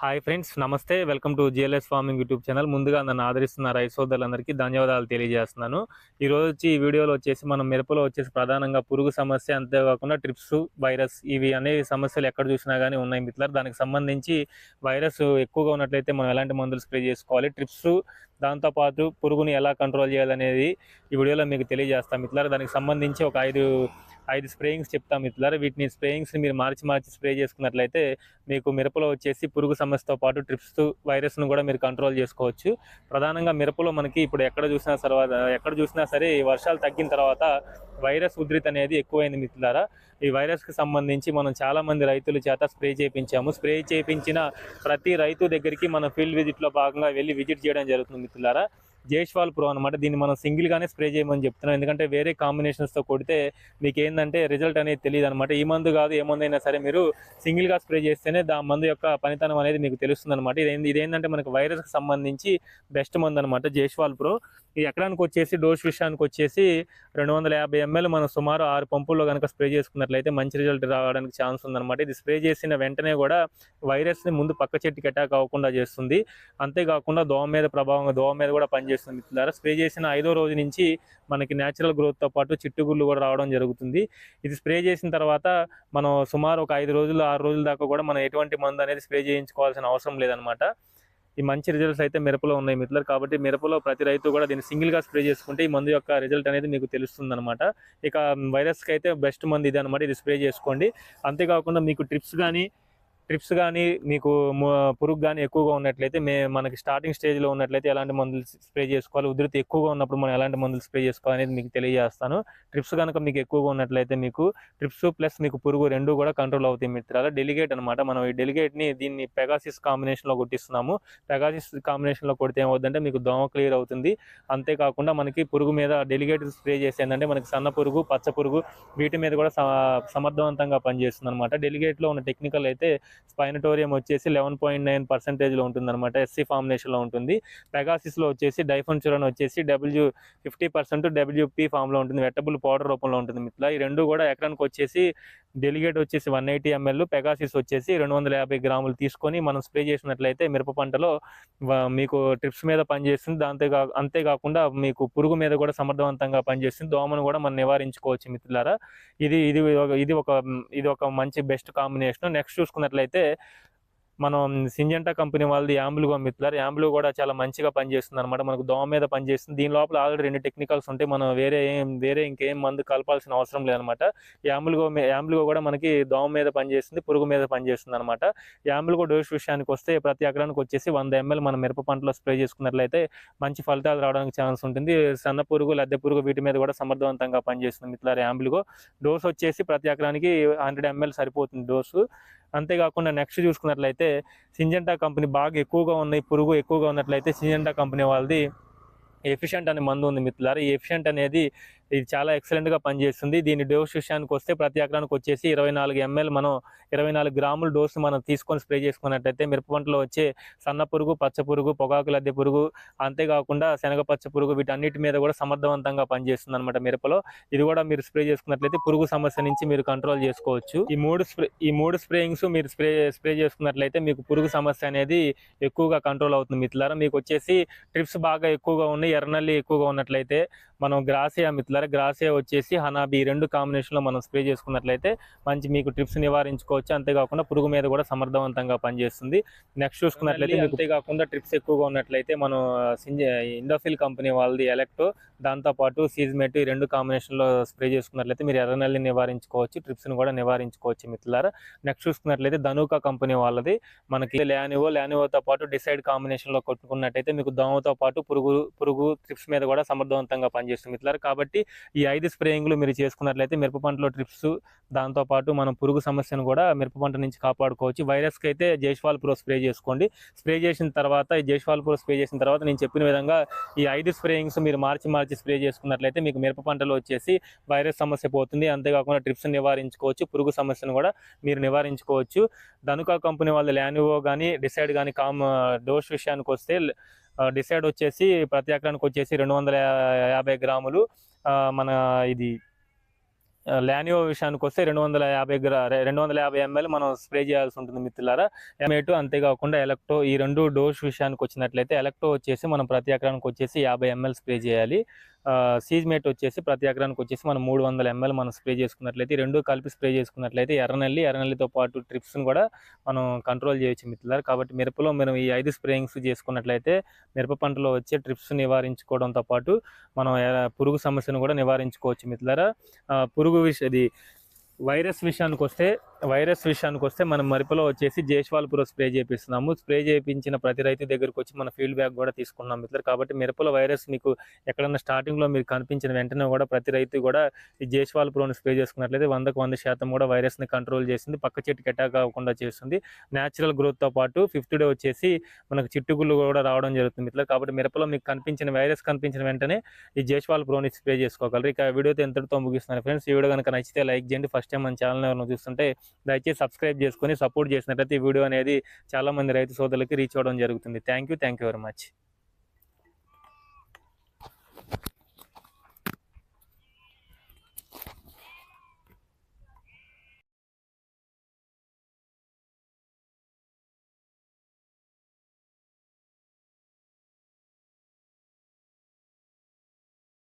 Hi friends నమస్తే. Welcome to GLS farming YouTube channel. ముందుగా నన్ను ఆదరిస్తున్న రైతు సోదరులందరికీ ధన్యవాదాలు తెలియజేస్తున్నాను. ఈ రోజు వచ్చి ఈ వీడియోలో వచ్చేసి మనం మిరపలో వచ్చేసి ప్రధానంగా పురుగు సమస్య అంతేకాకుండా ట్రిప్స్ వైరస్ ఇవి అనేవి సమస్యలు ఎక్కడ చూసినా కానీ ఉన్నాయి మిత్రులు దానికి సంబంధించి వైరస్ ఎక్కువగా ఉన్నట్లయితే మనం ఎలాంటి మందులు స్ప్రే చేసుకోవాలి ట్రిప్స్ దాంతోపాటు పురుగుని ఎలా కంట్రోల్ చేయాలనేది ఈ వీడియోలో మీకు తెలియజేస్తాం మిత్రులు దానికి సంబంధించి ఒక ఐదు ఐదు స్ప్రేయింగ్స్ చెప్తాం మిత్రులారు. వీటిని స్ప్రేయింగ్స్ మీరు మార్చి మార్చి స్ప్రే చేసుకున్నట్లయితే మీకు మిరపలో వచ్చేసి పురుగు సమస్యతో పాటు ట్రిప్స్ వైరస్ను కూడా మీరు కంట్రోల్ చేసుకోవచ్చు. ప్రధానంగా మిరపలో మనకి ఇప్పుడు ఎక్కడ చూసినా తర్వాత ఎక్కడ చూసినా సరే ఈ వర్షాలు తగ్గిన తర్వాత వైరస్ ఉధృతి అనేది ఎక్కువైంది మిత్రులారా. ఈ వైరస్కి సంబంధించి మనం చాలామంది రైతుల చేత స్ప్రే చేయించాము స్ప్రే చేయించిన ప్రతి రైతు దగ్గరికి మన ఫీల్డ్ విజిట్లో భాగంగా వెళ్ళి విజిట్ చేయడం జరుగుతుంది మిత్రులారా. జేష్వాల్ ప్రో అనమాట దీన్ని మనం సింగిల్గానే స్ప్రే చేయమని చెప్తున్నాం. ఎందుకంటే వేరే కాంబినేషన్స్తో కొడితే మీకు ఏంటంటే రిజల్ట్ అనేది తెలియదు అనమాట ఈ మందు కాదు ఏ మందు అయినా సరే మీరు సింగిల్గా స్ప్రే చేస్తేనే దా మందు యొక్క పనితనం అనేది మీకు తెలుస్తుంది అనమాట ఇది ఇదేంటంటే మనకి వైరస్కి సంబంధించి బెస్ట్ మందు అనమాట జేష్వాల్ ప్రో. ఈ ఎకరానికి వచ్చేసి డోస్ విషయానికి వచ్చేసి రెండు వందల యాభై ఎంఎల్ మనం సుమారు ఆరు పంపుల్లో కనుక స్ప్రే చేసుకున్నట్లయితే మంచి రిజల్ట్ రావడానికి ఛాన్స్ ఉందన్నమాట. ఇది స్ప్రే చేసిన వెంటనే కూడా వైరస్ని ముందు పక్క చెట్టుకి అటాక్ అవ్వకుండా చేస్తుంది. అంతేకాకుండా దోమ మీద ప్రభావంగా దోమ మీద కూడా పనిచేస్తుంది మిత్రులారా. స్ప్రే చేసిన ఐదో రోజు నుంచి మనకి న్యాచురల్ గ్రోత్తో పాటు చిట్టుగుళ్ళు కూడా రావడం జరుగుతుంది. ఇది స్ప్రే చేసిన తర్వాత మనం సుమారు ఒక ఐదు రోజులు ఆరు రోజుల దాకా కూడా మనం ఎటువంటి మందు అనేది స్ప్రే చేయించుకోవాల్సిన అవసరం లేదనమాట ఈ మంచి రిజల్ట్స్ అయితే మిరపలో ఉన్నాయి మిత్రులు కాబట్టి మిరపలో ప్రతి రైతు కూడా దీన్ని సింగిల్గా స్ప్రే చేసుకుంటే ఈ మందు యొక్క రిజల్ట్ అనేది మీకు తెలుస్తుంది అనమాట ఇక వైరస్కి అయితే బెస్ట్ మంది ఇది అనమాట ఇది స్ప్రే చేసుకోండి. అంతేకాకుండా మీకు ట్రిప్స్ కానీ ట్రిప్స్ కానీ మీకు పురుగు కానీ ఎక్కువగా ఉన్నట్లయితే మే మనకి స్టార్టింగ్ స్టేజ్లో ఉన్నట్లయితే ఎలాంటి మందులు స్ప్రే చేసుకోవాలి ఉధృతి ఎక్కువగా ఉన్నప్పుడు మనం ఎలాంటి మందులు స్ప్రే చేసుకోవాలి అనేది మీకు తెలియజేస్తాను. ట్రిప్స్ కనుక మీకు ఎక్కువగా ఉన్నట్లయితే మీకు ట్రిప్స్ ప్లస్ మీకు పురుగు రెండు కూడా కంట్రోల్ అవుతాయి మిత్రాల. డెలిగేట్ అనమాట మనం ఈ డెలిగేట్ని దీన్ని పెగాసిస్ కాంబినేషన్లో కొట్టిస్తున్నాము. పెగాసిస్ కాంబినేషన్లో కొడితే ఏమవుతుందంటే మీకు దోమ క్లియర్ అవుతుంది. అంతేకాకుండా మనకి పురుగు మీద డెలిగేట్ స్ప్రే చేసి ఏంటంటే మనకి సన్న పురుగు పచ్చ పురుగు వీటి మీద కూడా సమర్థవంతంగా పనిచేస్తుంది అనమాట డెలిగేట్లో ఉన్న టెక్నికల్ అయితే స్పైనటోరియం వచ్చేసి లెవెన్ పాయింట్ నైన్ పర్సెంటేజ్లో ఉంటుంది అనమాట ఎస్సీ ఫార్మినేషన్లో ఉంటుంది. పెగాసిస్లో వచ్చేసి డైఫన్చురన్ వచ్చేసి డబ్ల్యూ ఫిఫ్టీ పర్సెంట్ డబ్ల్యూపీ ఫామ్లో ఉంటుంది వెట్టబుల్ పౌడర్ రూపంలో ఉంటుంది మిత్రుల ఈ రెండు కూడా ఎకరానికి వచ్చేసి డెలిగేట్ వచ్చేసి వన్ ఎయిటీ ఎంఎల్ పెగాసిస్ వచ్చేసి రెండు వందల యాభై గ్రాములు తీసుకొని మనం స్ప్రే చేసినట్లయితే మిరప పంటలో మీకు ట్రిప్స్ మీద పనిచేస్తుంది. దాంతేగా అంతేకాకుండా మీకు పురుగు మీద కూడా సమర్థవంతంగా పనిచేస్తుంది. దోమను కూడా మనం నివారించుకోవచ్చు మిత్రులారా. ఇది ఇది ఇది ఒక ఇది ఒక మంచి బెస్ట్ కాంబినేషన్. నెక్స్ట్ చూసుకున్నట్లయితే మనం సింజెంటా కంపెనీ వాళ్ళది యాంబులుగో పంపిస్తున్నారు. యాంబులు కూడా చాలా మంచిగా పనిచేస్తుంది అనమాట మనకు దోమ మీద పనిచేస్తుంది. దీని లోపల ఆల్రెడీ రెండు టెక్నికల్స్ ఉంటాయి మనం వేరే ఏం వేరే ఇంకేం మందు కలపాల్సిన అవసరం లేదనమాట యాంబులుగో యాంబులుగో కూడా మనకి దోమ మీద పనిచేస్తుంది పురుగు మీద పనిచేస్తుంది అనమాట యాంబులుగో డోస్ విషయానికి వస్తే ప్రతి ఎకరానికి వచ్చేసి వంద ఎంఎల్ మనం మిరప పంటలో స్ప్రే చేసుకున్నట్లయితే మంచి ఫలితాలు రావడానికి ఛాన్స్ ఉంటుంది. సన్న పురుగు లద్దె పురుగు వీటి మీద కూడా సమర్థవంతంగా పనిచేస్తుంది మిత్రులారు యాంబులుగో డోస్ వచ్చేసి ప్రతి ఎకరానికి హండ్రెడ్ ఎంఎల్ సరిపోతుంది డోసు అంతేకాకుండా నెక్స్ట్ చూసుకున్నట్లయితే సింజెంటా కంపెనీ బాగా ఎక్కువగా ఉన్నాయి పురుగు ఎక్కువగా ఉన్నట్లయితే సింజెంటా కంపెనీ వాళ్ళది ఎఫిషియంట్ అనే మందు ఉంది మిత్రులారా. ఈ ఎఫిషియంట్ అనేది ఇది చాలా ఎక్సలెంట్గా పనిచేస్తుంది. దీని డోస్ విషయానికి వస్తే ప్రతి ఎకరానికి వచ్చేసి ఇరవై నాలుగు ఎంఎల్ మనం ఇరవై నాలుగు గ్రాముల డోసు మనం తీసుకొని స్ప్రే చేసుకున్నట్టయితే మిరప పంటలో వచ్చే సన్న పురుగు పచ్చ పురుగు పొగాకు లద్దె పురుగు అంతేకాకుండా శనగ పచ్చ పురుగు వీటన్నిటి మీద కూడా సమర్థవంతంగా పనిచేస్తుంది అనమాట మిరపలో. ఇది కూడా మీరు స్ప్రే చేసుకున్నట్లయితే పురుగు సమస్య నుంచి మీరు కంట్రోల్ చేసుకోవచ్చు. ఈ మూడు స్ప్రే ఈ మూడు స్ప్రేయింగ్స్ మీరు స్ప్రే స్ప్రే చేసుకున్నట్లయితే మీకు పురుగు సమస్య అనేది ఎక్కువగా కంట్రోల్ అవుతుంది మిత్రులారా. మీకు వచ్చేసి ట్రిప్స్ బాగా ఎక్కువగా ఉన్నాయి ఎర్రనల్లి ఎక్కువగా ఉన్నట్లయితే మనం గ్రాసియా మిత్రులారా గ్రాసియా వచ్చేసి హనాబి. ఈ రెండు కాంబినేషన్లో మనం స్ప్రే చేసుకున్నట్లయితే మంచి మీకు ట్రిప్స్ నివారించుకోవచ్చు. అంతేకాకుండా పురుగు మీద కూడా సమర్థవంతంగా పనిచేస్తుంది. నెక్స్ట్ చూసుకున్నట్లయితే మీకు అంతేకాకుండా ట్రిప్స్ ఎక్కువగా ఉన్నట్లయితే మనం సింజ ఇండోఫిల్ కంపెనీ వాళ్ళది ఎలక్టో దాంతో పాటు సీజ్మెట్ ఈ రెండు కాంబినేషన్లో స్ప్రే చేసుకున్నట్లయితే మీరు ఎర్రనల్లి నివారించుకోవచ్చు. ట్రిప్స్ని కూడా నివారించుకోవచ్చు మిత్రులారా. నెక్స్ట్ చూసుకున్నట్లయితే ధనుకా కంపెనీ వాళ్ళది. మనకి లానివో లానివోతో పాటు డిసైడ్ కాంబినేషన్లో కొట్టుకున్నట్టయితే మీకు దోమతో పాటు పురుగు పురుగు ట్రిప్స్ మీద కూడా సమర్థవంతంగా పనిచేస్తుంది మిత్రులారా. కాబట్టి ఈ ఐదు స్ప్రేయింగ్లు మీరు చేసుకున్నట్లయితే మిరప పంటలో ట్రిప్స్ దాంతో పాటు మనం పురుగు సమస్యను కూడా మిరప పంట నుంచి కాపాడుకోవచ్చు. వైరస్కి అయితే జైష్వాల్ ప్రో స్ప్రే చేసుకోండి. స్ప్రే చేసిన తర్వాత ఈ జైష్వాల్ ప్రో స్ప్రే చేసిన తర్వాత నేను చెప్పిన విధంగా ఈ ఐదు స్ప్రేయింగ్స్ మీరు మార్చి మార్చి స్ప్రే చేసుకున్నట్లయితే మీకు మిరప పంటలో వచ్చేసి వైరస్ సమస్య పోతుంది. అంతేకాకుండా ట్రిప్స్ నివారించుకోవచ్చు పురుగు సమస్యను కూడా మీరు నివారించుకోవచ్చు. ధనుకా కంపెనీ వాళ్ళ ల్యానివో కానీ డిసైడ్ కానీ కామ్ డోస్ విషయానికి వస్తే డిసైడ్ వచ్చేసి ప్రతి ఎకరానికి వచ్చేసి రెండు వందల యాభై గ్రాములు మన ఇది లానియో విషయానికి వస్తే రెండు వందల యాభై గ్రా రెండు వందల యాభై ఎంఎల్ మనం స్ప్రే చేయాల్సి ఉంటుంది మిత్రులారా. ఎంఏటు అంతేకాకుండా ఎలక్ట్రో ఈ రెండు డోస్ విషయానికి వచ్చినట్లయితే ఎలక్ట్రో వచ్చేసి మనం ప్రతి ఎకరానికి వచ్చేసి యాభై ఎంఎల్ స్ప్రే చేయాలి. సీజ్మేట్ వచ్చేసి ప్రతి ఎకరానికి వచ్చేసి మనం మూడు వందల ఎంఎల్ మనం స్ప్రే చేసుకున్నట్లయితే రెండు కలిపి స్ప్రే చేసుకున్నట్లయితే ఎర్రనల్లి ఎర్రనల్లితో పాటు ట్రిప్స్ని కూడా మనం కంట్రోల్ చేయొచ్చు మిత్రులారు. కాబట్టి మిరపలో మనం ఈ ఐదు స్ప్రేయింగ్స్ చేసుకున్నట్లయితే మిరప పంటలో వచ్చే ట్రిప్స్ నివారించుకోవడంతో పాటు మనం పురుగు సమస్యను కూడా నివారించుకోవచ్చు మిత్రులారా. పురుగు విష ఇది వైరస్ విషయానికి వస్తే వైరస్ విషయానికి వస్తే మనం మరిపలో వచ్చేసి జేష్వాల్పురం స్ప్రే చేపిస్తున్నాము. స్ప్రే చేయించిన ప్రతి రైతు దగ్గరకు వచ్చి మన ఫీల్డ్ బ్యాగ్ కూడా తీసుకున్నాం మిత్రులు కాబట్టి మిరపలో వైరస్ మీకు ఎక్కడన్నా స్టార్టింగ్లో మీరు కనిపించిన వెంటనే కూడా ప్రతి రైతు కూడా ఈ జేష్వాల్పురం స్ప్రే చేసుకున్నట్లయితే వందకు వంద శాతం కూడా వైరస్ని కంట్రోల్ చేసింది. పక్క చెట్టుకి అటాక్ అవ్వకుండా చేస్తుంది. న్యాచురల్ గ్రోత్తో పాటు ఫిఫ్త్ డే వచ్చేసి మనకు చిట్టుగుళ్ళు కూడా రావడం జరుగుతుంది మిత్రులు కాబట్టి మిరపలో మీకు కనిపించిన వైరస్ కనిపించిన వెంటనే ఈ జేష్వాల్ ప్రోని స్ప్రే చేసుకోగలరు. ఇక వీడియోతో ఎంతటితో ముగిస్తున్నాను ఫ్రెండ్స్. ఈ వీడియో కనుక నచ్చితే లైక్ చేయండి. ఫస్ట్ టైం మన ఛానల్ ఎవరైనా చూస్తుంటే దయచేసి సబ్స్క్రైబ్ చేసుకొని సపోర్ట్ చేసినట్లయితే ఈ వీడియో అనేది చాలామంది రైతు సోదరులకి రీచ్ అవ్వడం జరుగుతుంది. Thank you thank you very much